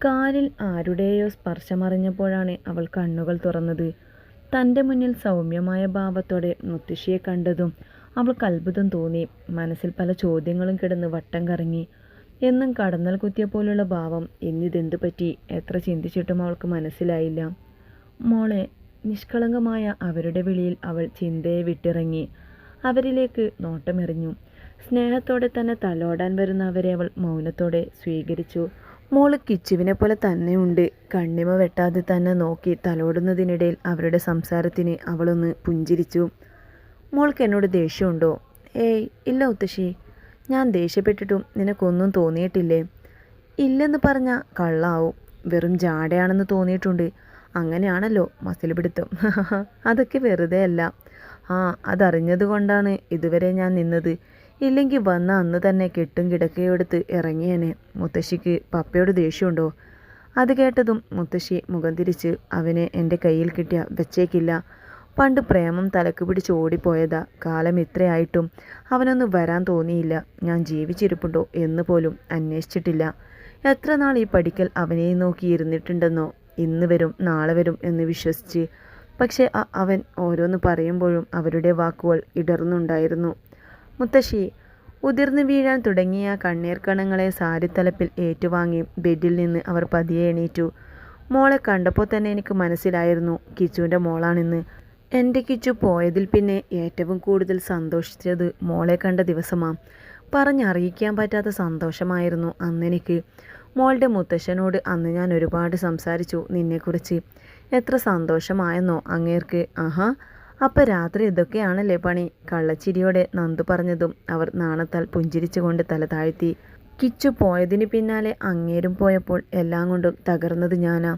കാലിൽ ആരുടെയോ സ്പർശമറിഞ്ഞപ്പോഴാണ് അവൾ കണ്ണുകൾ തുറന്നത്. തന്റെ മുന്നിൽ സൗമ്യമായ ഭാവത്തോടെ മുത്തശ്ശിയെ കണ്ടതും അവൾക്ക് അത്ഭുതം തോന്നി. മനസ്സിൽ പല ചോദ്യങ്ങളും കിടന്ന് വട്ടം കറങ്ങി. എന്നും കടന്നൽ കുത്തിയ പോലുള്ള ഭാവം. ഇന്നിതെന്തു പറ്റി? എത്ര ചിന്തിച്ചിട്ടും അവൾക്ക് മനസ്സിലായില്ല. "മോളെ. " നിഷ്കളങ്കമായ അവരുടെ വിളിയിൽ അവൾ ചിന്തയെ വിട്ടിറങ്ങി. അവരിലേക്ക് നോട്ടമെറിഞ്ഞു. സ്നേഹത്തോടെ തന്നെ തലോടാൻ വരുന്ന അവരെ അവൾ മൗനത്തോടെ സ്വീകരിച്ചു. മോൾ കിച്ചുവിനെ പോലെ തന്നെയുണ്ട്. കണ്ണിമ വെട്ടാതെ തന്നെ നോക്കി തലോടുന്നതിനിടയിൽ അവരുടെ സംസാരത്തിന് അവളൊന്ന് പുഞ്ചിരിച്ചു. "മോൾക്ക് എന്നോട് ദേഷ്യമുണ്ടോ? " "ഏയ് ഇല്ല ഉത്തശ്ശി " "ഞാൻ ദേഷ്യപ്പെട്ടിട്ടും നിനക്കൊന്നും തോന്നിയിട്ടില്ലേ? " "ഇല്ലെന്ന് പറഞ്ഞാൽ കള്ളാവും. വെറും ജാടയാണെന്ന് തോന്നിയിട്ടുണ്ട്. " "അങ്ങനെയാണല്ലോ മസിൽ പിടുത്തം അതൊക്കെ വെറുതെയല്ല. ആ അതറിഞ്ഞതുകൊണ്ടാണ് ഇതുവരെ ഞാൻ നിന്നത്. ഇല്ലെങ്കി വന്ന അന്ന് തന്നെ കെട്ടും കിടക്കയോടുത്ത് ഇറങ്ങിയേനെ. മുത്തശ്ശിക്ക് പപ്പയോട് ദേഷ്യമുണ്ടോ? " അത് കേട്ടതും മുത്തശ്ശി മുഖം തിരിച്ച് "അവനെ എന്റെ കയ്യിൽ കിട്ടിയ വെച്ചേക്കില്ല. പണ്ട് പ്രേമം തലക്ക് പിടിച്ച് ഓടിപ്പോയതാ. കാലം ഇത്രയായിട്ടും അവനൊന്നും വരാൻ തോന്നിയില്ല. ഞാൻ ജീവിച്ചിരിപ്പുണ്ടോ എന്ന് പോലും അന്വേഷിച്ചിട്ടില്ല. എത്ര നാൾ ഈ പഠിക്കൽ അവനെ നോക്കി ഇരുന്നിട്ടുണ്ടെന്നോ. ഇന്ന് വരും നാളെ വരും എന്ന് വിശ്വസിച്ച്. പക്ഷേ അവൻ ഓരോന്ന് പറയുമ്പോഴും അവരുടെ വാക്കുകൾ ഇടറുന്നുണ്ടായിരുന്നു. മുത്തശ്ശീ. " ഉതിർന്നു വീഴാൻ തുടങ്ങിയ കണ്ണീർ കണങ്ങളെ സാരിത്തലപ്പിൽ ഏറ്റുവാങ്ങി ബെഡിൽ നിന്ന് അവർ പതിയെ എണീറ്റു. "മോളെ കണ്ടപ്പോൾ തന്നെ എനിക്ക് മനസ്സിലായിരുന്നു കിച്ചുവിന്റെ മോളാണെന്ന്. എന്റെ കിച്ചു പോയതിൽ പിന്നെ ഏറ്റവും കൂടുതൽ സന്തോഷിച്ചത് മോളെ കണ്ട ദിവസമാ. പറഞ്ഞറിയിക്കാൻ പറ്റാത്ത സന്തോഷമായിരുന്നു അന്നെനിക്ക്. മോളുടെ മുത്തശ്ശനോട് അന്ന് ഞാൻ ഒരുപാട് സംസാരിച്ചു നിന്നെക്കുറിച്ച്. എത്ര സന്തോഷമായെന്നോ അങ്ങേർക്ക്. " "ആഹാ. അപ്പൊ രാത്രി ഇതൊക്കെയാണല്ലേ പണി? " കള്ളച്ചിരിയോടെ നന്ദു പറഞ്ഞതും അവർ നാണത്താൽ പുഞ്ചിരിച്ചുകൊണ്ട് തല താഴ്ത്തി. "കിച്ചു പോയതിന് പിന്നാലെ അങ്ങേരും പോയപ്പോൾ എല്ലാം കൊണ്ടും തകർന്നത് ഞാനാ.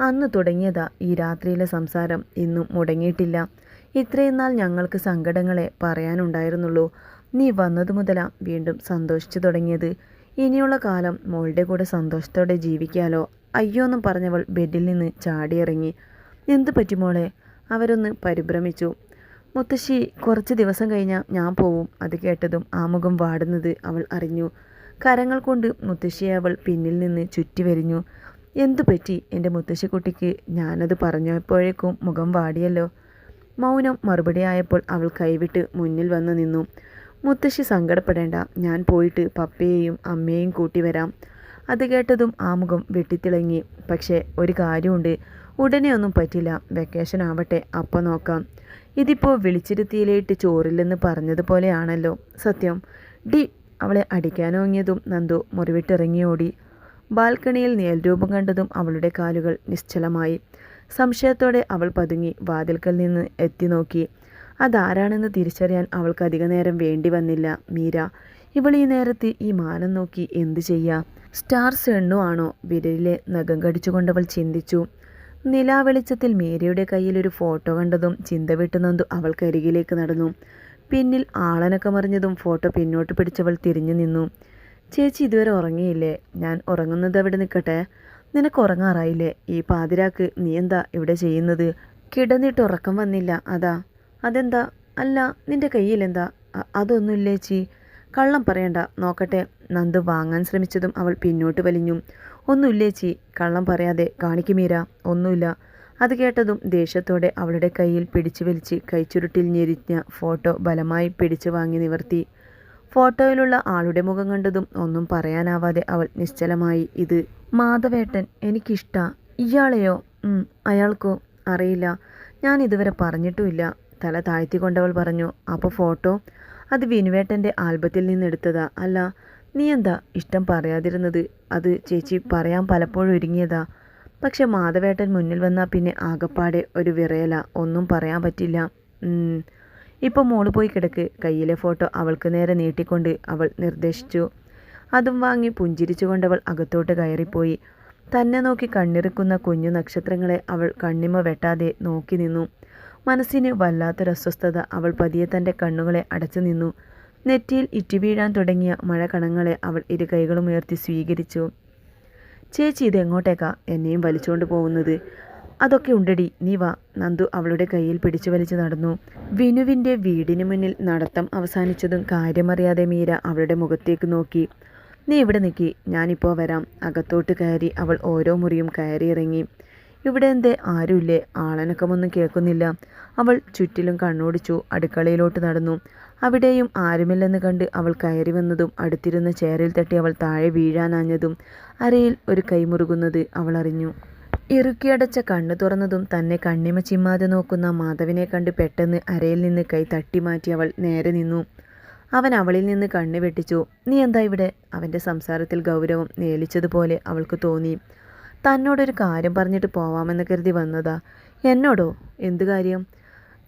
അന്ന് തുടങ്ങിയതാ ഈ രാത്രിയിലെ സംസാരം. ഇന്നും മുടങ്ങിയിട്ടില്ല. ഇത്രയും നാൾ ഞങ്ങൾക്ക് സങ്കടങ്ങളെ പറയാനുണ്ടായിരുന്നുള്ളൂ. നീ വന്നതു മുതലാ വീണ്ടും സന്തോഷിച്ചു തുടങ്ങിയത്. ഇനിയുള്ള കാലം മോളുടെ കൂടെ സന്തോഷത്തോടെ ജീവിക്കാലോ. " അയ്യോന്നും പറഞ്ഞവൾ ബെഡിൽ നിന്ന് ചാടിയിറങ്ങി. "എന്ത് പറ്റി മോളെ? " അവരൊന്ന് പരിഭ്രമിച്ചു. മുത്തശ്ശി കുറച്ച് ദിവസം കഴിഞ്ഞാൽ ഞാൻ പോവും. " അത് കേട്ടതും ആമുഖം വാടുന്നത് അവൾ അറിഞ്ഞു. കരങ്ങൾ കൊണ്ട് മുത്തശ്ശിയെ അവൾ പിന്നിൽ നിന്ന് ചുറ്റി വരിഞ്ഞു. "എന്തു പറ്റി എന്റെ മുത്തശ്ശിക്കുട്ടിക്ക്? " "ഞാനത് പറഞ്ഞപ്പോഴേക്കും മുഖം വാടിയല്ലോ. " മൗനം മറുപടി ആയപ്പോൾ അവൾ കൈവിട്ട് മുന്നിൽ വന്ന് നിന്നു. "മുത്തശ്ശി സങ്കടപ്പെടേണ്ട. ഞാൻ പോയിട്ട് പപ്പയെയും അമ്മയെയും കൂട്ടി വരാം. " അത് കേട്ടതും ആമുഖം മുഖം വെട്ടിത്തിളങ്ങി. "പക്ഷേ ഒരു കാര്യമുണ്ട്. ഉടനെ ഒന്നും പറ്റില്ല. വെക്കേഷൻ ആവട്ടെ അപ്പം നോക്കാം. ഇതിപ്പോൾ വിളിച്ചിരുത്തിയിലേട്ട് ചോറില്ലെന്ന് പറഞ്ഞതുപോലെയാണല്ലോ സത്യം. " ഡി " അവളെ അടിക്കാനോങ്ങിയതും നന്ദു മുറിവിട്ടിറങ്ങി ഓടി. ബാൽക്കണിയിൽ നേൽരൂപം കണ്ടതും അവളുടെ കാലുകൾ നിശ്ചലമായി. സംശയത്തോടെ അവൾ പതുങ്ങി വാതിൽക്കൽ നിന്ന് എത്തി നോക്കി അതാരാണെന്ന് തിരിച്ചറിയാൻ അവൾക്ക് അധിക നേരം വേണ്ടി വന്നില്ല. മീര. ഇവൾ ഈ നേരത്ത് ഈ മാനം നോക്കി എന്തു ചെയ്യാ? സ്റ്റാർ സെണ്ണു ആണോ? വിരലിലെ നഖം കടിച്ചുകൊണ്ടവൾ ചിന്തിച്ചു. നിലാവെളിച്ചത്തിൽ മേരിയുടെ കയ്യിൽ ഒരു ഫോട്ടോ കണ്ടതും ചിന്ത വെട്ടുന്നതും അവൾക്ക് അവൾക്കരികിലേക്ക് നടന്നു. പിന്നിൽ ആളനക്കമറിഞ്ഞതും ഫോട്ടോ പിന്നോട്ട് പിടിച്ചവൾ തിരിഞ്ഞു നിന്നു. "ചേച്ചി ഇതുവരെ ഉറങ്ങിയില്ലേ? ഞാൻ ഉറങ്ങുന്നത് അവിടെ നിൽക്കട്ടെ നിനക്ക് ഉറങ്ങാറായില്ലേ? ഈ പാതിരാക്ക് നീ എന്താ ഇവിടെ ചെയ്യുന്നത്? " "കിടന്നിട്ട് ഉറക്കം വന്നില്ല അതാ. " "അതെന്താ? അല്ല നിന്റെ കയ്യിലെന്താ? " "അതൊന്നുല്ലേച്ചി. " "കള്ളം പറയണ്ട. നോക്കട്ടെ. " നന്ദു വാങ്ങാൻ ശ്രമിച്ചതും അവൾ പിന്നോട്ട് വലിഞ്ഞു. ഒന്നുമില്ലേച്ചി " "കള്ളം പറയാതെ കാണിക്കുമീര ഒന്നുമില്ല " അത് കേട്ടതും ദേഷ്യത്തോടെ അവളുടെ കയ്യിൽ പിടിച്ചു വലിച്ച് കൈച്ചുരുട്ടിൽ ഞെരിഞ്ഞ ഫോട്ടോ ബലമായി പിടിച്ചു വാങ്ങി നിവർത്തി. ഫോട്ടോയിലുള്ള ആളുടെ മുഖം കണ്ടതും ഒന്നും പറയാനാവാതെ അവൾ നിശ്ചലമായി. "ഇത് മാധവേട്ടൻ. എനിക്കിഷ്ട " "ഇയാളെയോ? " "ഉം. അയാൾക്കോ? " "അറിയില്ല. ഞാൻ ഇതുവരെ പറഞ്ഞിട്ടുമില്ല. " തല താഴ്ത്തിക്കൊണ്ടവൾ പറഞ്ഞു. അപ്പോൾ ഫോട്ടോ? " "അത് വിനുവേട്ടന്റെ ആൽബത്തിൽ നിന്നെടുത്തതാ. " "അല്ല. നീ എന്താ ഇഷ്ടം പറയാതിരുന്നത്? " "അത് ചേച്ചി പറയാൻ പലപ്പോഴും ഒരുങ്ങിയതാ. പക്ഷെ മാധവേട്ടൻ മുന്നിൽ വന്നാൽ പിന്നെ ആകപ്പാടെ ഒരു വിറയല ഒന്നും പറയാൻ പറ്റില്ല. " ഇപ്പോൾ മോൾ പോയി കിടക്ക്. " കയ്യിലെ ഫോട്ടോ അവൾക്ക് നേരെ നീട്ടിക്കൊണ്ട് അവൾ നിർദ്ദേശിച്ചു. അതും വാങ്ങി പുഞ്ചിരിച്ചുകൊണ്ടവൾ അകത്തോട്ട് കയറിപ്പോയി. തന്നെ നോക്കി കണ്ണിറുക്കുന്ന കുഞ്ഞു നക്ഷത്രങ്ങളെ അവൾ കണ്ണിമ വെട്ടാതെ നോക്കി നിന്നു. മനസ്സിന് വല്ലാത്തൊരസ്വസ്ഥത. അവൾ പതിയെ തന്റെ കണ്ണുകളെ അടച്ചു നിന്നു. നെറ്റിയിൽ ഇറ്റുവീഴാൻ തുടങ്ങിയ മഴക്കണങ്ങളെ അവൾ ഇരു കൈകളും ഉയർത്തി സ്വീകരിച്ചു. "ചേച്ചി ഇതെങ്ങോട്ടേക്കാ എന്നെയും വലിച്ചുകൊണ്ട് പോകുന്നത് " "അതൊക്കെ ഉണ്ടടി നീ വാ. " നന്ദു അവളുടെ കയ്യിൽ പിടിച്ചു വലിച്ചു നടന്നു. വിനുവിന്റെ വീടിന് മുന്നിൽ നടത്തം അവസാനിച്ചതും കാര്യമറിയാതെ മീര അവളുടെ മുഖത്തേക്ക് നോക്കി. നീ ഇവിടെ നിൽക്കി ഞാനിപ്പോൾ വരാം അകത്തോട്ട് കയറി അവൾ ഓരോ മുറിയും കയറി ഇറങ്ങി ഇവിടെ എന്തേ? ആരുമില്ലേ? ആളനക്കമൊന്നും കേൾക്കുന്നില്ല. അവൾ ചുറ്റിലും കണ്ണോടിച്ചു അടുക്കളയിലോട്ട് നടന്നു. അവിടെയും ആരുമില്ലെന്ന് കണ്ട് അവൾ കയറി വന്നതും അടുത്തിരുന്ന ചേരയിൽ തട്ടി അവൾ താഴെ വീഴാനാഞ്ഞതും അരയിൽ ഒരു കൈമുറുകുന്നത് അവൾ അറിഞ്ഞു. ഇറുക്കിയടച്ച കണ്ണു തുറന്നതും തന്നെ കണ്ണിമ ചിമ്മാതെ നോക്കുന്ന മാധവിനെ കണ്ട് പെട്ടെന്ന് അരയിൽ നിന്ന് കൈ തട്ടിമാറ്റി അവൾ നേരെ നിന്നു. അവൻ അവളിൽ നിന്ന് കണ്ണ് വെട്ടിച്ചു. നീ എന്താ ഇവിടെ? അവന്റെ സംസാരത്തിൽ ഗൗരവം നേലിച്ചതുപോലെ അവൾക്ക് തോന്നി. തന്നോടൊരു കാര്യം പറഞ്ഞിട്ട് പോവാമെന്ന് കരുതി വന്നതാ. എന്നോടോ? എന്ത് കാര്യം?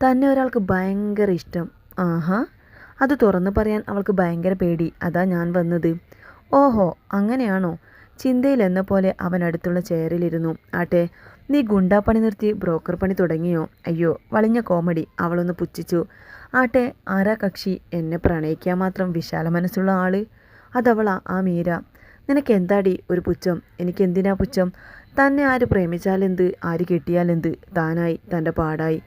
തന്നെ ഒരാൾക്ക് ഭയങ്കര ഇഷ്ടം. ആഹാ. അത് തുറന്നു പറയാൻ അവൾക്ക് ഭയങ്കര പേടി. അതാ ഞാൻ വന്നത്. ഓഹോ അങ്ങനെയാണോ? ചിന്തയിൽ എന്ന പോലെ അവൻ അടുത്തുള്ള ചെയറിലിരുന്നു. ആട്ടെ നീ ഗുണ്ടാപ്പണി നിർത്തി ബ്രോക്കർ പണി തുടങ്ങിയോ? അയ്യോ വളിഞ്ഞ കോമഡി. അവളൊന്ന് പുച്ഛിച്ചു. ആട്ടെ ആരാ കക്ഷി? എന്നെ പ്രണയിക്കാൻ മാത്രം വിശാല മനസ്സുള്ള ആൾ? അതവളാ ആ മീര. നിനക്ക് എന്താടി ഒരു പുച്ഛം? എനിക്ക് എന്തിനാ പുച്ഛം? തന്നെ ആര് പ്രേമിച്ചാലെന്ത്? ആര് കെട്ടിയാലെന്ത്? താനായി തന്റെ പാടായി.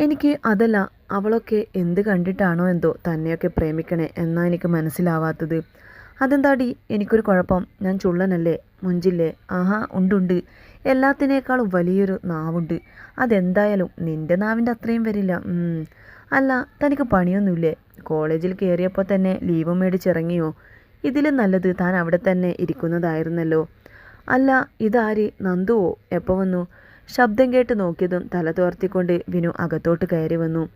എനിക്ക് അതല്ല അവളൊക്കെ എന്ത് കണ്ടിട്ടാണോ എന്തോ തന്നെയൊക്കെ പ്രേമിക്കണേ എന്നാ എനിക്ക് മനസ്സിലാവാത്തത്. അതെന്താടി? എനിക്കൊരു കുഴപ്പം. ഞാൻ ചുള്ളനല്ലേ? മുഞ്ചില്ലേ? ആഹാ ഉണ്ടുണ്ട് എല്ലാത്തിനേക്കാളും വലിയൊരു നാവുണ്ട്. അതെന്തായാലും നിന്റെ നാവിന്റെ അത്രയും വരില്ല. അല്ല തനിക്ക് പണിയൊന്നുമില്ലേ? കോളേജിൽ കയറിയപ്പോൾ തന്നെ ലീവ് മേടിച്ചിറങ്ങിയോ? ഇതിലും നല്ലത് താൻ അവിടെ തന്നെ ഇരിക്കുന്നതായിരുന്നല്ലോ. അല്ല ഇതാര്? നന്ദുവോ? എപ്പോൾ വന്നു? ശബ്ദം കേട്ട് നോക്കിയതും തല തോർത്തിക്കൊണ്ട് വിനു അകത്തോട്ട് കയറി വന്നു.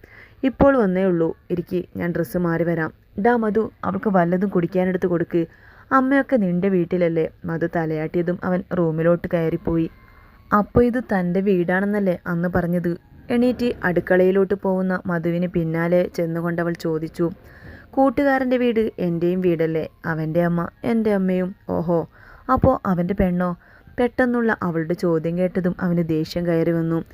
ഇപ്പോൾ വന്നേ ഉള്ളൂ. ഇരിക്കി ഞാൻ ഡ്രസ്സ് മാറി വരാം. ഡാ മധു അവൾക്ക് വല്ലതും കുടിക്കാനെടുത്ത് കൊടുക്ക്. അമ്മയൊക്കെ നിന്റെ വീട്ടിലല്ലേ? മധു തലയാട്ടിയതും അവൻ റൂമിലോട്ട് കയറിപ്പോയി. അപ്പോൾ ഇത് തന്റെ വീടാണെന്നല്ലേ അന്ന് പറഞ്ഞത്? എണീറ്റ് അടുക്കളയിലോട്ട് പോകുന്ന മധുവിന് പിന്നാലെ ചെന്നുകൊണ്ടവൾ ചോദിച്ചു. കൂട്ടുകാരന്റെ വീട് എന്റെയും വീടല്ലേ? അവന്റെ അമ്മ എന്റെ അമ്മയും. ഓഹോ. അപ്പോൾ അവന്റെ പെണ്ണോ? പെട്ടെന്നുള്ള അവളുടെ ചോദ്യം കേട്ടതും അവന് ദേഷ്യം കയറി വന്നു.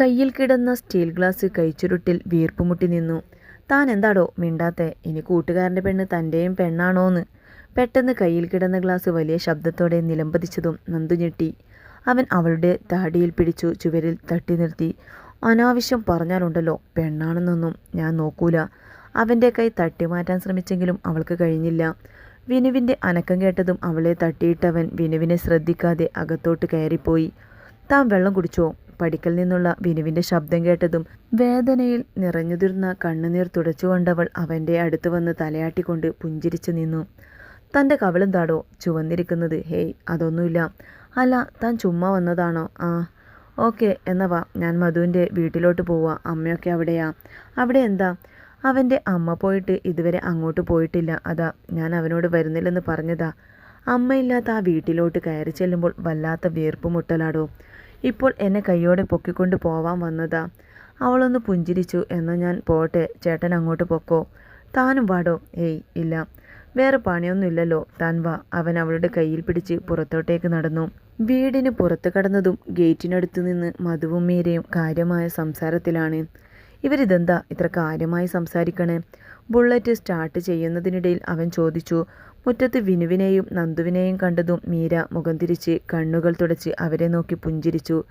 കയ്യിൽ കിടന്ന സ്റ്റീൽ ഗ്ലാസ് കൈച്ചുരുട്ടിൽ വീർപ്പുമുട്ടി നിന്നു. താൻ എന്താടോ മിണ്ടാത്തെ? ഇനി കൂട്ടുകാരന്റെ പെണ്ണ് തന്റെയും പെണ്ണാണോന്ന്? പെട്ടെന്ന് കയ്യിൽ കിടന്ന ഗ്ലാസ് വലിയ ശബ്ദത്തോടെ നിലംപതിച്ചതും നന്ദു ഞെട്ടി. അവൻ അവളുടെ താടിയിൽ പിടിച്ചു ചുവരിൽ തട്ടി നിർത്തി. അനാവശ്യം പറഞ്ഞാലുണ്ടല്ലോ പെണ്ണാണെന്നൊന്നും ഞാൻ നോക്കൂല. അവന്റെ കൈ തട്ടി മാറ്റാൻ ശ്രമിച്ചെങ്കിലും അവൾക്ക് കഴിഞ്ഞില്ല. വിനുവിന്റെ അനക്കം കേട്ടതും അവളെ തട്ടിയിട്ടവൻ വിനുവിനെ ശ്രദ്ധിക്കാതെ അകത്തോട്ട് കയറിപ്പോയി. താൻ വെള്ളം കുടിച്ചോ? പടിക്കൽ നിന്നുള്ള വിനുവിന്റെ ശബ്ദം കേട്ടതും വേദനയിൽ നിറഞ്ഞുതിർന്ന കണ്ണുനീർ തുടച്ചുകൊണ്ടവൾ അവന്റെ അടുത്ത് വന്ന് തലയാട്ടിക്കൊണ്ട് പുഞ്ചിരിച്ചു നിന്നു. തന്റെ താടോ ചുവന്നിരിക്കുന്നത് ഹേയ് അതൊന്നുമില്ല. അല്ല താൻ ചുമ്മാ വന്നതാണോ? ആ ഓക്കെ എന്നവാ ഞാൻ മധുവിന്റെ വീട്ടിലോട്ട് പോവാ. അമ്മയൊക്കെ അവിടെയാ. അവിടെ എന്താ? അവന്റെ അമ്മ പോയിട്ട് ഇതുവരെ അങ്ങോട്ട് പോയിട്ടില്ല. അതാ ഞാൻ അവനോട് വരുന്നില്ലെന്ന് പറഞ്ഞതാ. അമ്മയില്ലാത്ത ആ വീട്ടിലോട്ട് കയറി ചെല്ലുമ്പോൾ വല്ലാത്ത വീർപ്പ് മുട്ടലാടോ. ഇപ്പോൾ എന്നെ കൈയോടെ പൊക്കിക്കൊണ്ട് പോവാൻ വന്നതാ. അവളൊന്ന് പുഞ്ചിരിച്ചു. എന്നാൽ ഞാൻ പോട്ടെ ചേട്ടൻ അങ്ങോട്ട് പൊക്കോ. താനും വാടോ. ഏയ് ഇല്ല. വേറെ പണിയൊന്നുമില്ലല്ലോ. താൻ വാ. അവൻ അവളുടെ കയ്യിൽ പിടിച്ച് പുറത്തോട്ടേക്ക് നടന്നു. വീടിന് പുറത്ത് കടന്നതും ഗേറ്റിനടുത്തു നിന്ന് മധുവും മീരയും കാര്യമായ സംസാരത്തിലാണ്. ഇവരിതെന്താ ഇത്ര കാര്യമായി സംസാരിക്കണേ? ബുള്ളറ്റ് സ്റ്റാർട്ട് ചെയ്യുന്നതിനിടയിൽ അവൻ ചോദിച്ചു. മുറ്റത്ത് വിനുവിനെയും നന്ദുവിനെയും കണ്ടതും മീര മുഖം തിരിച്ച് കണ്ണുകൾ തുടച്ച് അവരെ നോക്കി പുഞ്ചിരിച്ചു.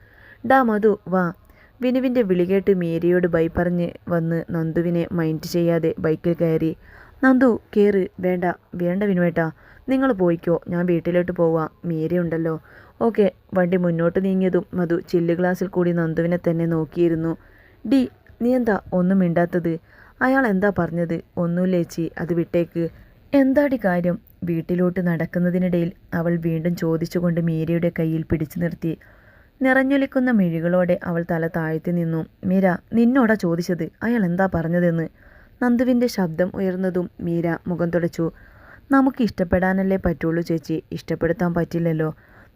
ഡാ മധു വാ. വിനുവിന്റെ വിളികേട്ട് മീരയോട് ബൈ പറഞ്ഞ് വന്ന് നന്ദുവിനെ മൈൻഡ് ചെയ്യാതെ ബൈക്കിൽ കയറി. നന്ദു കയറ് വേണ്ട. വേണ്ട വിനുവേട്ടാ. നിങ്ങൾ പോയിക്കോ. ഞാൻ വീട്ടിലോട്ട് പോവാം. മീരയുണ്ടല്ലോ. ഓക്കെ. വണ്ടി മുന്നോട്ട് നീങ്ങിയതും മധു ചില്ല് ഗ്ലാസ്സിൽ കൂടി നന്ദുവിനെ തന്നെ നോക്കിയിരുന്നു. ഡി നീ എന്താ ഒന്നും മിണ്ടാത്തത്? അയാൾ എന്താ പറഞ്ഞത്? ഒന്നുമില്ലേച്ചി അത് വിട്ടേക്ക്. എന്താടി കാര്യം? വീട്ടിലോട്ട് നടക്കുന്നതിനിടയിൽ അവൾ വീണ്ടും ചോദിച്ചുകൊണ്ട് മീരയുടെ കയ്യിൽ പിടിച്ചു നിർത്തി. നിറഞ്ഞൊലിക്കുന്ന മിഴികളോടെ അവൾ തല താഴ്ത്തി നിന്നു. മീര നിന്നോടാ ചോദിച്ചത്? അയാൾ എന്താ പറഞ്ഞതെന്ന്? നന്ദുവിന്റെ ശബ്ദം ഉയർന്നതും മീര മുഖം തുടച്ചു. നമുക്ക് ഇഷ്ടപ്പെടാനല്ലേ പറ്റുള്ളൂ ചേച്ചി. ഇഷ്ടപ്പെടുത്താൻ പറ്റില്ലല്ലോ.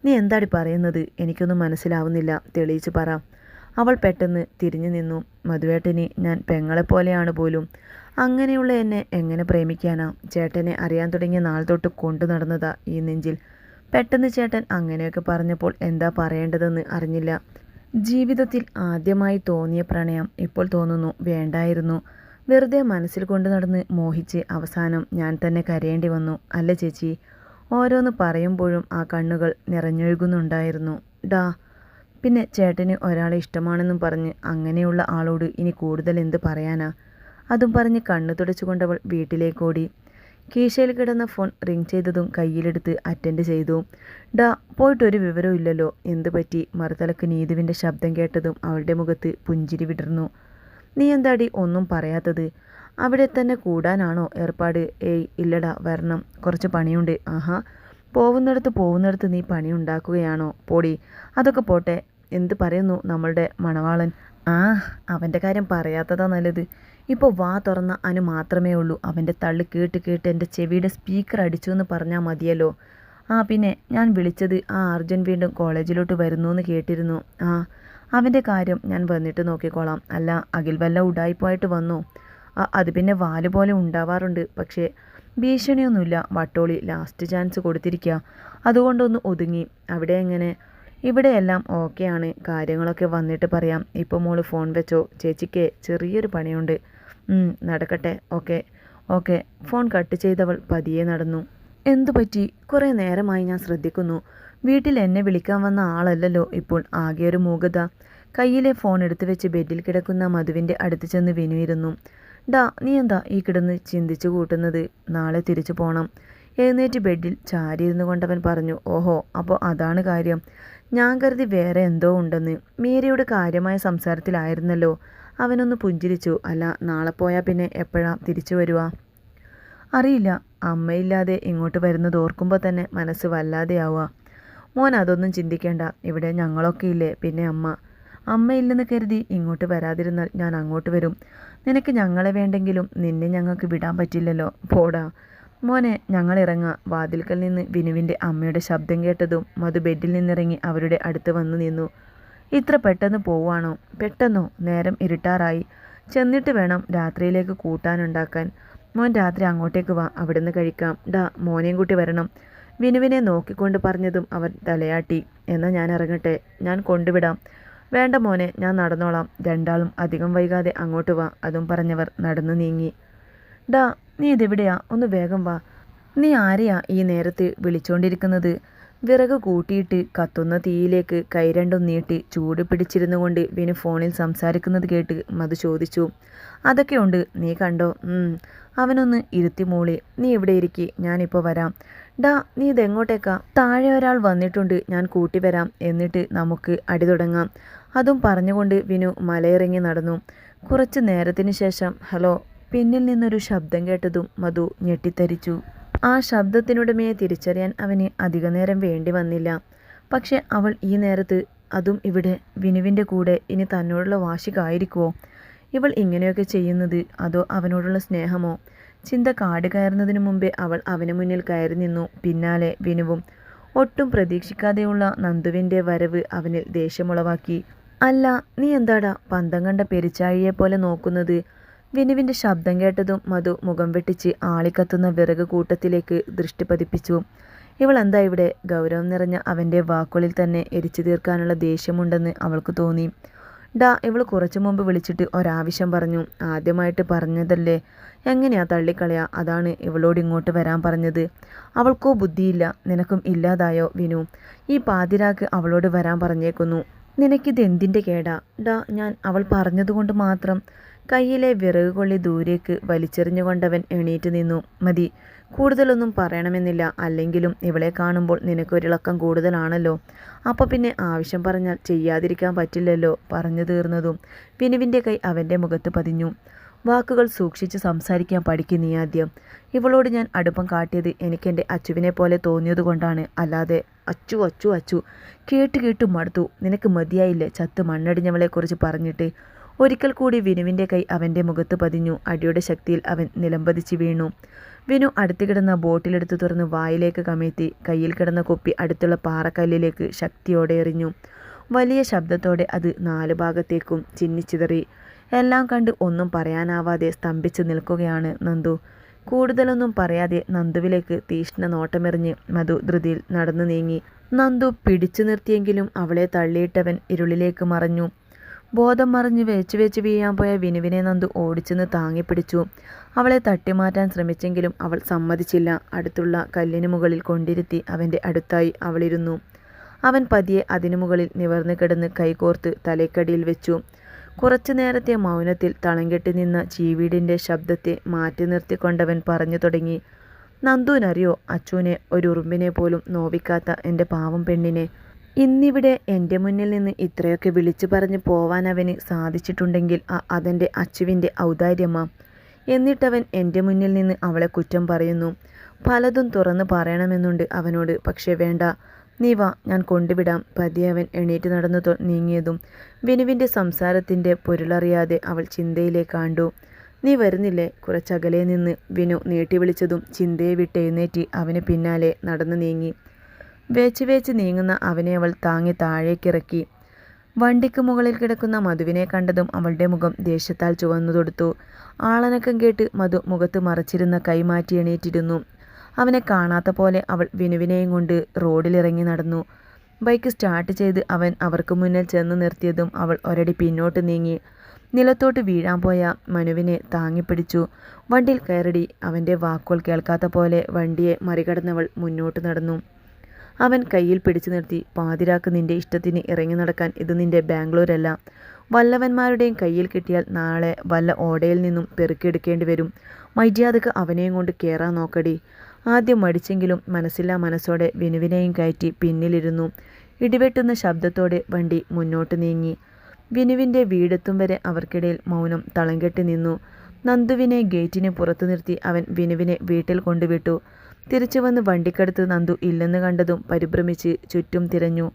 നീ എന്താടി പറയുന്നത്? എനിക്കൊന്നും മനസ്സിലാവുന്നില്ല. തെളിയിച്ച് പറ. അവൾ പെട്ടെന്ന് തിരിഞ്ഞു നിന്നു. മധുവേട്ടനെ ഞാൻ പെങ്ങളെപ്പോലെയാണ് പോലും. അങ്ങനെയുള്ള എന്നെ എങ്ങനെ പ്രേമിക്കാനാ? ചേട്ടനെ അറിയാൻ തുടങ്ങിയ നാൾ തൊട്ട് കൊണ്ടു നടന്നതാ ഈ നെഞ്ചിൽ. പെട്ടെന്ന് ചേട്ടൻ അങ്ങനെയൊക്കെ പറഞ്ഞപ്പോൾ എന്താ പറയേണ്ടതെന്ന് അറിഞ്ഞില്ല. ജീവിതത്തിൽ ആദ്യമായി തോന്നിയ പ്രണയം ഇപ്പോൾ തോന്നുന്നു. വേണ്ടായിരുന്നു. വെറുതെ മനസ്സിൽ കൊണ്ടു നടന്ന് മോഹിച്ച് അവസാനം ഞാൻ തന്നെ കരയേണ്ടി വന്നു. അല്ല ചേച്ചി ഓരോന്ന് പറയുമ്പോഴും ആ കണ്ണുകൾ നിറഞ്ഞൊഴുകുന്നുണ്ടായിരുന്നു. ഡാ പിന്നെ ചേട്ടന് ഒരാളെ ഇഷ്ടമാണെന്നും പറഞ്ഞ് അങ്ങനെയുള്ള ആളോട് ഇനി കൂടുതൽ എന്ത് പറയാനാ? അതും പറഞ്ഞ് കണ്ണു തുടച്ചുകൊണ്ടവൾ വീട്ടിലേക്കോടി കീശയിൽ കിടന്ന ഫോൺ റിങ് ചെയ്തതും കയ്യിലെടുത്ത് അറ്റൻഡ് ചെയ്തു. ഡാ പോയിട്ടൊരു വിവരവും ഇല്ലല്ലോ. എന്ത് പറ്റി? മറുതലക്ക് നീതുവിന്റെ ശബ്ദം കേട്ടതും അവളുടെ മുഖത്ത് പുഞ്ചിരി വിടർന്നു. നീ എന്താടി ഒന്നും പറയാത്തത്? അവിടെ തന്നെ കൂടാനാണോ ഏർപ്പാട്? ഏയ് ഇല്ലടാ വരണം. കുറച്ച് പണിയുണ്ട്. ആഹാ. പോകുന്നിടത്ത് പോകുന്നിടത്ത് നീ പണി ഉണ്ടാക്കുകയാണോ? പോടി. അതൊക്കെ പോട്ടെ. എന്ത് പറയുന്നു നമ്മളുടെ മണവാളൻ? ആ അവന്റെ കാര്യം പറയാത്തതാ നല്ലത്. ഇപ്പോൾ വാ തുറന്ന അനു മാത്രമേ ഉള്ളൂ. അവന്റെ തള്ളി കേട്ട് കേട്ട് എന്റെ ചെവിയുടെ സ്പീക്കർ അടിച്ചു എന്ന് പറഞ്ഞാൽ മതിയല്ലോ. ആ പിന്നെ ഞാൻ വിളിച്ചത് ആ അർജുൻ വീണ്ടും കോളേജിലോട്ട് വരുന്നു എന്ന് കേട്ടിരുന്നു. ആ അവന്റെ കാര്യം ഞാൻ വന്നിട്ട് നോക്കിക്കോളാം. അല്ല അഖിൽ വല്ല ഉടായിപ്പോയിട്ട് വന്നു. അത് പിന്നെ വാൽ പോലെ ഉണ്ടാവാറുണ്ട്. പക്ഷേ ഭീഷണിയൊന്നുമില്ല. വട്ടോളി ലാസ്റ്റ് ചാൻസ് കൊടുത്തിരിക്കുക അതുകൊണ്ടൊന്ന് ഒതുങ്ങി. അവിടെ എങ്ങനെ? ഇവിടെയെല്ലാം ഓക്കെയാണ് കാര്യങ്ങളൊക്കെ വന്നിട്ട് പറയാം. ഇപ്പോൾ മോൾ ഫോൺ വെച്ചോ? ചേച്ചിക്ക് ചെറിയൊരു പണിയുണ്ട്. നടക്കട്ടെ. ഓക്കെ ഓക്കെ ഫോൺ കട്ട് ചെയ്തവൾ പതിയെ നടന്നു. എന്തു പറ്റി? കുറേ നേരമായി ഞാൻ ശ്രദ്ധിക്കുന്നു. വീട്ടിൽ എന്നെ വിളിക്കാൻ വന്ന ആളല്ലല്ലോ ഇപ്പോൾ. ആകെ ഒരു മൂകത. കയ്യിലെ ഫോൺ എടുത്തു വെച്ച് ബെഡിൽ കിടക്കുന്ന മധുവിന്റെ അടുത്ത് ചെന്ന് വിനുയിരുന്നു ഡാ നീ എന്താ ഈ കിടന്ന് ചിന്തിച്ചു കൂട്ടുന്നത്? നാളെ തിരിച്ചു പോണം. എഴുന്നേറ്റ് ബെഡിൽ ചാരിയിരുന്നു കൊണ്ടവൻ പറഞ്ഞു ഓഹോ അപ്പോൾ അതാണ് കാര്യം. ഞാൻ കരുതി വേറെ എന്തോ ഉണ്ടെന്ന്. മീരയുടെ കാര്യമായ സംസാരത്തിലായിരുന്നല്ലോ. അവനൊന്ന് പുഞ്ചിരിച്ചു. അല്ല നാളെ പോയാൽ പിന്നെ എപ്പോഴാ തിരിച്ചു വരുക അറിയില്ല. അമ്മയില്ലാതെ ഇങ്ങോട്ട് വരുന്നത് ഓർക്കുമ്പോൾ തന്നെ മനസ്സ് വല്ലാതെയാവുക. മോൻ അതൊന്നും ചിന്തിക്കേണ്ട. ഇവിടെ ഞങ്ങളൊക്കെ ഇല്ലേ? പിന്നെ അമ്മ. അമ്മയില്ലെന്ന് കരുതി ഇങ്ങോട്ട് വരാതിരുന്നാൽ ഞാൻ അങ്ങോട്ട് വരും. നിനക്ക് ഞങ്ങളെ വേണ്ടെങ്കിലും നിന്നെ ഞങ്ങൾക്ക് വിടാൻ പറ്റില്ലല്ലോ. പോടാ. മോനെ ഞങ്ങൾ ഇറങ്ങാം. വാതിൽക്കൽ നിന്ന് വിനുവിന്റെ അമ്മയുടെ ശബ്ദം കേട്ടതും മധു ബെഡിൽ നിന്നിറങ്ങി അവരുടെ അടുത്ത് വന്നു നിന്നു. ഇത്ര പെട്ടെന്ന് പോവാണോ പെട്ടെന്നോ? നേരം ഇരുട്ടാറായി. ചെന്നിട്ട് വേണം രാത്രിയിലേക്ക് കൂട്ടാനുണ്ടാക്കാൻ. മോൻ രാത്രി അങ്ങോട്ടേക്ക് വാ അവിടുന്ന് കഴിക്കാം. ഡാ മോനെയും കൂട്ടി വരണം. വിനുവിനെ നോക്കിക്കൊണ്ട് പറഞ്ഞതും അവൻ തലയാട്ടി. എന്നാൽ ഞാൻ ഇറങ്ങട്ടെ? ഞാൻ കൊണ്ടുവിടാം. വേണ്ട മോനെ ഞാൻ നടന്നോളാം. രണ്ടാളും അധികം വൈകാതെ അങ്ങോട്ട് വാ അതും പറഞ്ഞവർ നടന്നു നീങ്ങി. ഡാ നീ ഇതെവിടെയാ? ഒന്ന് വേഗം വാ. നീ ആരെയാ ഈ നേരത്ത് വിളിച്ചുകൊണ്ടിരിക്കുന്നത് വിറക് കൂട്ടിയിട്ട് കത്തുന്ന തീയിലേക്ക് കൈരണ്ടും നീട്ടി ചൂട് പിടിച്ചിരുന്നു കൊണ്ട് വിനു ഫോണിൽ സംസാരിക്കുന്നത് കേട്ട് മധു ചോദിച്ചു. അതൊക്കെയുണ്ട് നീ കണ്ടോ? അവനൊന്ന് ഇരുത്തി മൂളി. നീ ഇവിടെ ഇരിക്കി? ഞാനിപ്പോൾ വരാം. ഡാ നീ ഇതെങ്ങോട്ടേക്കാ താഴെ ഒരാൾ വന്നിട്ടുണ്ട്. ഞാൻ കൂട്ടി വരാം. എന്നിട്ട് നമുക്ക് അടി തുടങ്ങാം. അതും പറഞ്ഞുകൊണ്ട് വിനു മലയിറങ്ങി നടന്നു. കുറച്ച് നേരത്തിന് ശേഷം ഹലോ പിന്നിൽ നിന്നൊരു ശബ്ദം കേട്ടതും മധു ഞെട്ടിത്തരിച്ചു. ആ ശബ്ദത്തിനുടമയെ തിരിച്ചറിയാൻ അവന് അധികനേരം വേണ്ടി വന്നില്ല. പക്ഷെ അവൾ ഈ നേരത്ത് അതും ഇവിടെ വിനുവിന്റെ കൂടെ ഇനി തന്നോടുള്ള വാശിക്കായിരിക്കുമോ ഇവൾ ഇങ്ങനെയൊക്കെ ചെയ്യുന്നത് അതോ അവനോടുള്ള സ്നേഹമോ? ചിന്ത കാട് കയറുന്നതിനു മുമ്പേ അവൾ അവന് മുന്നിൽ കയറി നിന്നു. പിന്നാലെ വിനുവും ഒട്ടും പ്രതീക്ഷിക്കാതെയുള്ള നന്ദുവിന്റെ വരവ് അവനിൽ ദേഷ്യമുളവാക്കി. അല്ല നീ എന്താടാ പന്തം കണ്ട പെരിച്ചാഴിയെ പോലെ നോക്കുന്നത്? വിനുവിന്റെ ശബ്ദം കേട്ടതും മധു മുഖം വെട്ടിച്ച് ആളിക്കത്തുന്ന വിറക് കൂട്ടത്തിലേക്ക് ദൃഷ്ടി പതിപ്പിച്ചു. ഇവൾ എന്താ ഇവിടെ? ഗൗരവം നിറഞ്ഞ അവന്റെ വാക്കുകളിൽ തന്നെ എരിച്ചു തീർക്കാനുള്ള ദേഷ്യമുണ്ടെന്ന് അവൾക്ക് തോന്നി. ഡാ ഇവൾ കുറച്ചു മുമ്പ് വിളിച്ചിട്ട് ഒരാവശ്യം പറഞ്ഞു. ആദ്യമായിട്ട് പറഞ്ഞതല്ലേ? എങ്ങനെയാ തള്ളിക്കളയാ? അതാണ് ഇവളോട് ഇങ്ങോട്ട് വരാൻ പറഞ്ഞത്. അവൾക്കോ ബുദ്ധിയില്ല. നിനക്കും ഇല്ലാതായോ വിനു? ഈ പാതിരാക്ക് അവളോട് വരാൻ പറഞ്ഞേക്കുന്നു. നിനക്കിത് എന്തിന്റെ കേടാ? ഡാ ഞാൻ അവൾ പറഞ്ഞതുകൊണ്ട് മാത്രം. കയ്യിലെ വിറക് കൊള്ളി ദൂരേക്ക് വലിച്ചെറിഞ്ഞുകൊണ്ടവൻ എണീറ്റ് നിന്നു. മതി. കൂടുതലൊന്നും പറയണമെന്നില്ല. അല്ലെങ്കിലും ഇവളെ കാണുമ്പോൾ നിനക്കൊരിളക്കം കൂടുതലാണല്ലോ. അപ്പോൾ പിന്നെ ആവശ്യം പറഞ്ഞാൽ ചെയ്യാതിരിക്കാൻ പറ്റില്ലല്ലോ. പറഞ്ഞു തീർന്നതും വിനുവിന്റെ കൈ അവന്റെ മുഖത്ത് പതിഞ്ഞു. വാക്കുകൾ സൂക്ഷിച്ച് സംസാരിക്കാൻ പഠിക്കും നീ ആദ്യം. ഇവളോട് ഞാൻ അടുപ്പം കാട്ടിയത് എനിക്കെന്റെ അച്ചുവിനെ പോലെ തോന്നിയതുകൊണ്ടാണ്. അല്ലാതെ അച്ചു അച്ചു അച്ചു കേട്ട് കേട്ടു മടുത്തു. നിനക്ക് മതിയായില്ലേ? ചത്ത് മണ്ണടിഞ്ഞവളെക്കുറിച്ച് പറഞ്ഞിട്ട്. ഒരിക്കൽ കൂടി വിനുവിന്റെ കൈ അവന്റെ മുഖത്ത് പതിഞ്ഞു. അടിയുടെ ശക്തിയിൽ അവൻ നിലംപതിച്ച് വീണു. വിനു അടുത്ത് കിടന്ന ബോട്ടിലെടുത്ത് തുറന്ന് വായിലേക്ക് കമഴ്ത്തി. കയ്യിൽ കിടന്ന കുപ്പി അടുത്തുള്ള പാറക്കല്ലിലേക്ക് ശക്തിയോടെ എറിഞ്ഞു. വലിയ ശബ്ദത്തോടെ അത് നാല് ഭാഗത്തേക്കും ചിന്നിച്ചിതറി എല്ലാം കണ്ട് ഒന്നും പറയാനാവാതെ സ്തംഭിച്ച് നിൽക്കുകയാണ് നന്ദു. കൂടുതലൊന്നും പറയാതെ നന്ദുവിലേക്ക് തീഷ്ണ നോട്ടമെറിഞ്ഞ് മധു ധൃതിയിൽ നടന്നു നീങ്ങി. നന്ദു പിടിച്ചു നിർത്തിയെങ്കിലും അവളെ തള്ളിയിട്ടവൻ ഇരുളിലേക്ക് മറഞ്ഞു. ബോധം മറിഞ്ഞ് വെച്ച് വെച്ച് വീഴാൻ പോയ വിനുവിനെ നന്ദു ഓടിച്ചെന്ന് താങ്ങിപ്പിടിച്ചു അവളെ തട്ടിമാറ്റാൻ ശ്രമിച്ചെങ്കിലും അവൾ സമ്മതിച്ചില്ല. അടുത്തുള്ള കല്ലിന് മുകളിൽ കൊണ്ടിരുത്തി അവന്റെ അടുത്തായി അവളിരുന്നു. അവൻ പതിയെ അതിനു മുകളിൽ നിവർന്നു കിടന്ന് കൈകോർത്ത് തലയ്ക്കടിയിൽ വെച്ചു. കുറച്ചു നേരത്തെ മൗനത്തിൽ തളങ്കെട്ടി കെട്ടി നിന്ന ചീവീടിന്റെ ശബ്ദത്തെ മാറ്റി നിർത്തിക്കൊണ്ടവൻ പറഞ്ഞു തുടങ്ങി നന്ദുവിനറിയോ അച്ചുവിനെ ഒരു ഉറുമ്പിനെ പോലും നോവിക്കാത്ത എന്റെ പാവം പെണ്ണിനെ? ഇന്നിവിടെ എന്റെ മുന്നിൽ നിന്ന് ഇത്രയൊക്കെ വിളിച്ചു പറഞ്ഞ് പോവാൻ അവന് സാധിച്ചിട്ടുണ്ടെങ്കിൽ അതെന്റെ അച്ചുവിന്റെ ഔദാര്യമാ എന്നിട്ടവൻ എന്റെ മുന്നിൽ നിന്ന് അവളെ കുറ്റം പറയുന്നു. പലതും തുറന്ന് പറയണമെന്നുണ്ട് അവനോട്. പക്ഷേ വേണ്ട നീ വാ ഞാൻ കൊണ്ടുവിടാം. പതിയെ അവൻ എണീറ്റ് നടന്നു നീങ്ങിയതും വിനുവിന്റെ സംസാരത്തിന്റെ പൊരുളറിയാതെ അവൾ ചിന്തയിലേക്ക് കണ്ടു. നീ വരുന്നില്ലേ? കുറച്ചകലെ നിന്ന് വിനു നീട്ടി വിളിച്ചതും ചിന്തയെ വിട്ട് എഴുന്നേറ്റി അവന് പിന്നാലെ നടന്നു നീങ്ങി. വേച്ച് വേച്ച് നീങ്ങുന്ന അവനെ അവൾ താങ്ങി താഴേക്കിറക്കി. വണ്ടിക്ക് മുകളിൽ കിടക്കുന്ന മധുവിനെ കണ്ടതും അവളുടെ മുഖം ദേഷ്യത്താൽ ചുവന്നു തൊടുത്തു ആളനക്കം കേട്ട് മധു മുഖത്ത് മറച്ചിരുന്ന കൈമാറ്റി എണീറ്റിരുന്നു. അവനെ കാണാത്ത പോലെ അവൾ വിനുവിനെയും കൊണ്ട് റോഡിലിറങ്ങി നടന്നു. ബൈക്ക് സ്റ്റാർട്ട് ചെയ്ത് അവൻ അവർക്ക് മുന്നിൽ ചെന്ന് നിർത്തിയതും അവൾ ഒരടി പിന്നോട്ട് നീങ്ങി. നിലത്തോട്ട് വീഴാൻ പോയ മനുവിനെ താങ്ങിപ്പിടിച്ചു. വണ്ടിയിൽ കയറടി അവന്റെ വാക്കുകൾ കേൾക്കാത്ത പോലെ വണ്ടിയെ മറികടന്നവൾ മുന്നോട്ട് നടന്നു. അവൻ കയ്യിൽ പിടിച്ചു നിർത്തി പാതിരാക്ക് നിന്റെ ഇഷ്ടത്തിന് ഇറങ്ങി നടക്കാൻ ഇത് നിന്റെ ബാംഗ്ലൂരല്ല. വല്ലവന്മാരുടെയും കയ്യിൽ കിട്ടിയാൽ നാളെ വല്ല ഓടയിൽ നിന്നും പെറുക്കിയെടുക്കേണ്ടി വരും. മര്യാദയ്ക്ക് അവനെയും കൊണ്ട് കയറാൻ നോക്കടി. ആദ്യം മടിച്ചെങ്കിലും മനസ്സില്ലാ മനസ്സോടെ വിനുവിനെയും കയറ്റി പിന്നിലിരുന്നു. ഇടിവെട്ടുന്ന ശബ്ദത്തോടെ വണ്ടി മുന്നോട്ട് നീങ്ങി. വിനുവിന്റെ വീടെത്തും വരെ അവർക്കിടയിൽ മൗനം തളങ്കെട്ടി നിന്നു. നന്ദുവിനെ ഗേറ്റിന് പുറത്തു നിർത്തി അവൻ വിനുവിനെ വീട്ടിൽ കൊണ്ടുവിട്ടു. തിരിച്ചു വന്ന് വണ്ടിക്കടുത്ത് നന്ദു ഇല്ലെന്ന് കണ്ടതും പരിഭ്രമിച്ച് ചുറ്റും തിരഞ്ഞു.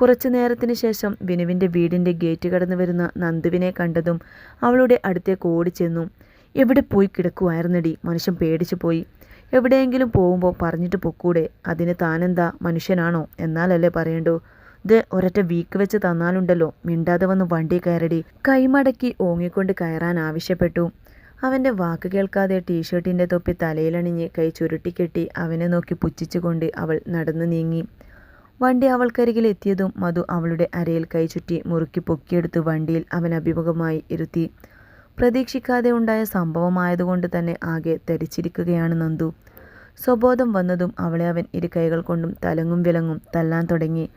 കുറച്ചു നേരത്തിന് ശേഷം വിനുവിന്റെ വീടിന്റെ ഗേറ്റ് കടന്നു വരുന്ന നന്ദുവിനെ കണ്ടതും അവളുടെ അടുത്തേക്ക് ഓടിച്ചെന്നു. എവിടെ പോയി കിടക്കുമായിരുന്നടി മനുഷ്യൻ പേടിച്ചു പോയി എവിടെയെങ്കിലും പോകുമ്പോൾ പറഞ്ഞിട്ട് പൊക്കൂടെ. അതിന് താനെന്താ? മനുഷ്യനാണോ? എന്നാലല്ലേ പറയണ്ടോ. ഇത് ഒരൊറ്റ വീക്ക് വെച്ച് തന്നാലുണ്ടല്ലോ. മിണ്ടാതെ വന്ന് വണ്ടി കയറടി. കൈമടക്കി ഓങ്ങിക്കൊണ്ട് കയറാൻ ആവശ്യപ്പെട്ടു. അവന്റെ വാക്ക് കേൾക്കാതെ ടീഷർട്ടിന്റെ തൊപ്പി തലയിലണിഞ്ഞ് കൈ ചുരുട്ടിക്കെട്ടി അവനെ നോക്കി പുച്ഛിച്ചുകൊണ്ട് അവൾ നടന്നു നീങ്ങി. വണ്ടി അവൾക്കരികിൽ എത്തിയതും മധു അവളുടെ അരയിൽ കൈ ചുറ്റി മുറുക്കി പൊക്കിയെടുത്ത് വണ്ടിയിൽ അവൻ അഭിമുഖമായി ഇരുത്തി. പ്രതീക്ഷിക്കാതെ ഉണ്ടായ സംഭവമായതുകൊണ്ട് തന്നെ ആകെ തരിച്ചിരിക്കുകയാണ് നന്ദു. സ്വബോധം വന്നതും അവളെ അവൻ ഇരു കൈകൾ കൊണ്ടും തലങ്ങും വിലങ്ങും തല്ലാൻ തുടങ്ങി.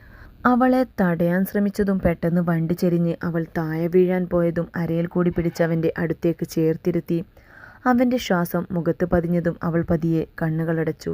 അവളെ തടയാൻ ശ്രമിച്ചതും പെട്ടെന്ന് വണ്ടി ചെരിഞ്ഞ് അവൾ താഴെ വീഴാൻ പോയതും അരയിൽ കൂടി പിടിച്ചവന്റെ അടുത്തേക്ക് ചേർത്തിരുത്തി. അവന്റെ ശ്വാസം മുഖത്ത് പതിഞ്ഞതും അവൾ പതിയെ കണ്ണുകളടച്ചു.